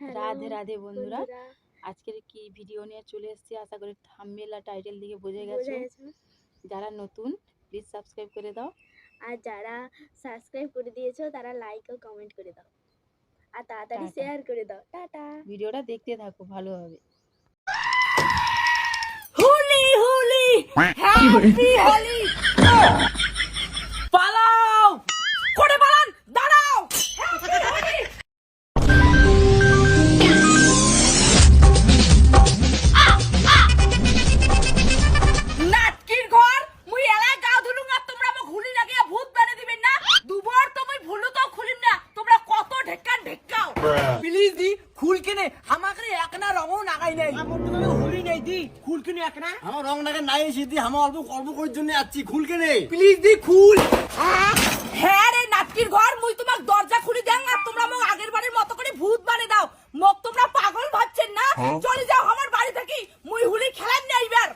রাধে রাধে বন্ধুরা। আজকের কি ভিডিও নিয়ে চলে এসেছি? আশা করি থাম্বনেল আর টাইটেল দিকে বুঝে গেছে। যারা নতুন প্লিজ সাবস্ক্রাইব করে দাও। আর যারা সাবস্ক্রাইব করে দিয়েছ তারা লাইক ও কমেন্ট করে দাও। আর তাড়াতাড়ি শেয়ার করে দাও। টাটা। ভিডিওটা দেখতে থাকো ভালো হবে। হোলি হোলি হ্যাপি হোলি প্লিজ দি খুল কেনে আমাকে একনা রঙও নাগাই নাই আমার তো হুলি নাই দি খুল কেনে একনা আমার রং নাগাই নাই সিদ্ধি আমার অল্প অল্প করার জন্য আছি খুল কেনে প্লিজ দি খুল হ্যাঁ রে নাটকির ঘর মুই তোমাক দরজা খুলে দেন আর তোমরা মোক আগের বারের মতো করে ভূত বানিয়ে দাও মোক তোমরা পাগল ভাবছেন না চলে যাও আমার বাড়ি থেকে মুই হুলি খেলাম না এইবার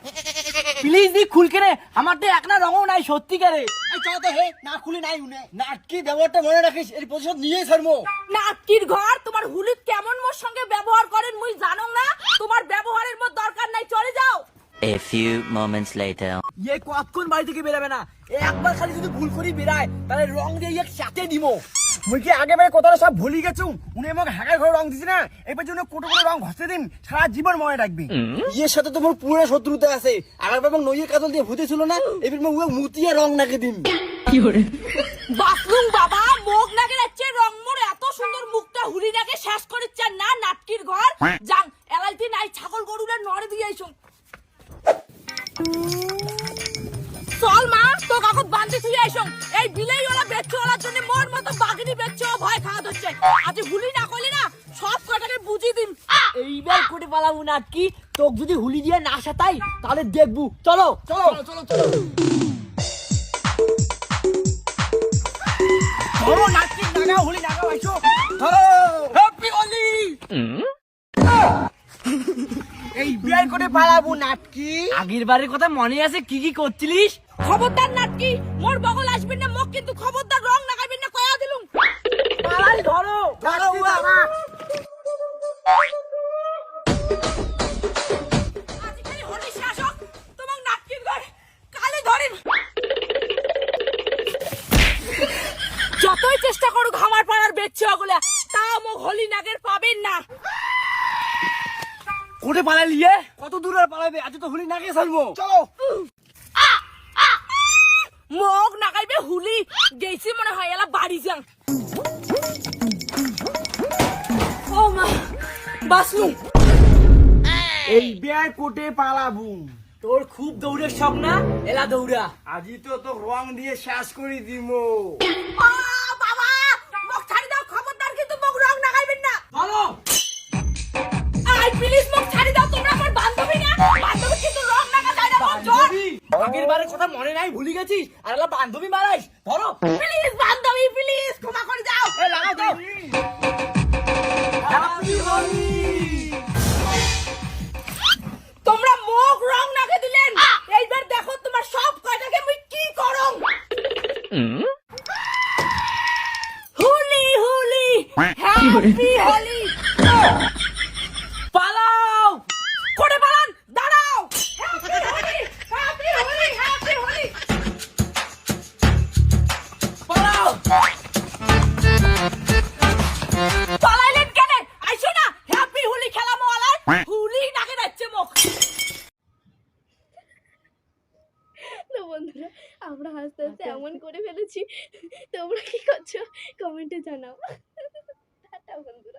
প্লিজ দি খুল কেনে আমার তো একনা রঙও নাই সত্যিকারে এই চল তো হে না খুলি নাই উনে। নাটকি ব্যবহারটা মনে রাখিস এর প্রতিশোধ নিয়েই ছাড়বো নাটকির ঘর? তোমার হুলি কেমন মোর সঙ্গে ব্যবহার করেন মুই জানো না। তোমার ব্যবহারের মোর দরকার নাই চলে যাও। A few moments later. ইয়ে কতক্ষণ বাড়ি থেকে বেরাবে না? এ একবার খালি যদি ভুল করি বেরায় তাহলে রং দিয়ে ইয়ে সাথে দিব মুই কি আগে বারে কথাটা সব ভুলি গেছু উনি আমাকে হাগার ঘরে রং দিছি না? এবার জন্য কোটো করে রং ঘষতে দিন সারা জীবন মনে রাখবি। ইয়ের সাথে তো মোর পুরো শত্রুতা আছে। আগের বার নইয়ের কাজল দিয়ে ভূতে ছিল না এবার মো উয়ে মুতিয়া রং নাকে দিন। বাথরুম বাবা মুখ নাকে যাচ্ছে রং মোর এত সুন্দর মুখটা হুলি নাকে শেষ করিচ্ছেন না নাটকির ঘর। যান এলাইতে নাই ছাগল গরুলে নড়ে দিয়ে আইসুন চল মা তো কাকত বান্ধি তুই আইসুন এই বিলেই ওরা বেচছে ওলার জন্য মোর বাগনি বেচছে ভয় খাওয়া হচ্ছে আজ হুলি না করলি না সব কটাকে বুঝিয়ে দিন। এইবার করে পালাবো না কি? তোক যদি হুলি দিয়ে না সাতাই তাহলে দেখব। চলো চলো। চলো চলো ধরো নাচি নাগা হুলি নাগা ভাইছো। ধরো। হ্যাপি হোলি এই বিয়ার করে পালাবো নাটকি। আগের বারের কথা মনে আছে কি কি করছিলিস? খবরদার নাটকি মোর বগল আসবেন না মোক কিন্তু খবরদার যতই চেষ্টা করুক আমার পাড়ার বেচ্ছে ওগুলা তা মোক হলি নাগের পাবেন না। কোটে পালালিয়ে কত দূরে পালাবে? আজ তো হুলি নাগে ছাড়বো। চলো। নাগাইবে হুলি গেছি মনে হয় এলা বাড়ি যাং ও মা বাসলুম এই বিয়ার কোটে পালাবো। তোর খুব দৌড়ের শখ না এলা দৌড়া। আজি তো তো রং দিয়ে শেষ করে দিমো। আ, বাবা মোক ছাড়ি দাও খবরদার কিন্তু মোক রং নাগাইবেন না। চলো আই প্লিজ মোক ছাড়ি দাও তোমরা আমার বান্ধবী না? বান্ধবী কিন্তু রং নাগা যায় না মোক জ্বর আগের বারের কথা মনে নাই ভুলে গেছিস? আর এলা বান্ধবী মারাইস ধরো। প্লিজ বান্ধবী প্লিজ ক্ষমা করে হুলি হুলি হ্যাপি হোলি পালাও না আমরা হাসতে হাসতে আচ্ছা, এমন আচ্ছা। করে ফেলেছি। তোমরা কি করছ? কমেন্টে জানাও। বন্ধুরা।